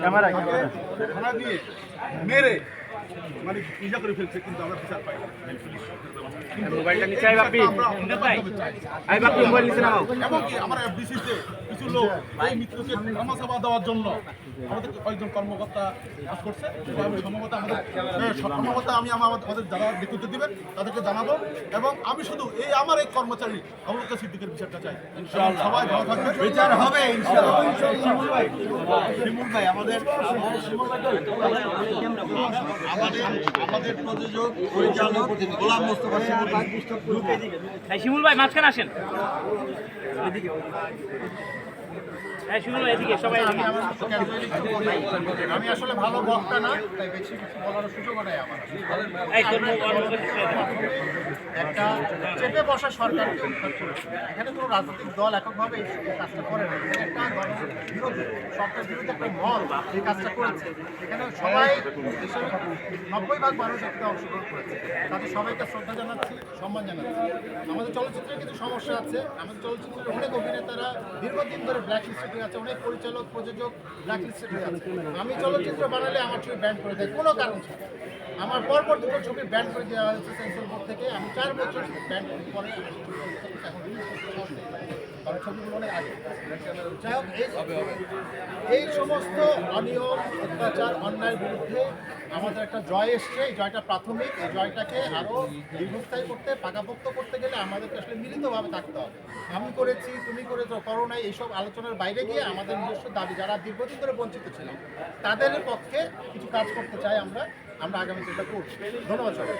Camera থানা দিয়ে মেরে। মানে ইজা করে ফেলছে কিন্তু আমরা বিচার পাই। মোবাইলটা নিচে আই বাপি। আই বাপি মোবাইল নিচে নাও এমনকি আমার এফডিসিতে কিছু লোক এই মৃত্যুকে ধামাচাপা দেওয়ার জন্য আমাদের কয়েকজন কর্মকর্তা কাজ করছে। আমি সম্ভবত আমাদের সম্ভবত আমি আমার আমাদের যারা নেতৃত্ব দিবেন তাদেরকে জানাব। এবং আমি শুধু এই আমার এই কর্মচারী অবলোক সিদ্দিকের বিচারটা চাই। সবাই ভালো থাকবে বিচার হবে আমাদের আমাদের প্রযোজক পরিচালক গোলাম মোস্তফা শিমুল ভাই। শিমুল ভাই মাঝখানে আসেন। সবাই আমি আসলে ভালো বক্তা না তাই বেশি কিছু বলার সুযোগ নেই আমার। একটা চেপে বসা সরকারকে উদ্ধার করেছে। এখানে কোনো রাজনৈতিক দল এককভাবে এই কাজটা করে না। একটা বিরোধী সরকার বিরোধী একটা মল এই কাজটা করেছে। এখানে সবাই দেশের নব্বই ভাগ মানুষ এখানে অংশগ্রহণ করেছে। তাদের সবাইকে শ্রদ্ধা জানাচ্ছি সম্মান জানাচ্ছি। আমাদের চলচ্চিত্রে কিছু সমস্যা আছে। আমাদের চলচ্চিত্রের অনেক অভিনেতারা দীর্ঘদিন ধরে ব্ল্যাক লিস্টেড আছে, অনেক পরিচালক, প্রযোজক ব্ল্যাক লিস্টেড আছে। আমি চলচ্চিত্র বানালে আমার ছবি ব্যান করে দেয়, কোনো কারণ ছাড়া। আমার পরপর দুটো ছবি ব্যান করে দেওয়া হয়েছে সেন্সর বোর্ড থেকে। আমি চার বছর ব্যান পরে এখন। কারণ ছবিগুলো অনেক আগে। যাই হোক, এই- সমস্ত অনিয়ম, অত্যাচার, অন্যায়ের বিরুদ্ধে আমাদের একটা জয় এসছে। এই জয়টা প্রাথমিক। এই জয়টাকে আরও দীর্ঘস্থায়ী করতে, পাকাপোক্ত করতে গেলে আমাদেরকে আসলে মিলিতভাবে থাকতে হবে। আমি করেছি, তুমি করেছ, করো নাই, এইসব আলোচনার বাইরে গিয়ে আমাদের নিজস্ব দাবি, যারা দীর্ঘদিন ধরে বঞ্চিত ছিলাম, তাদের পক্ষে কিছু কাজ করতে চাই আমরা। আমরা আগামী চেষ্টা করছি। ধন্যবাদ সবাই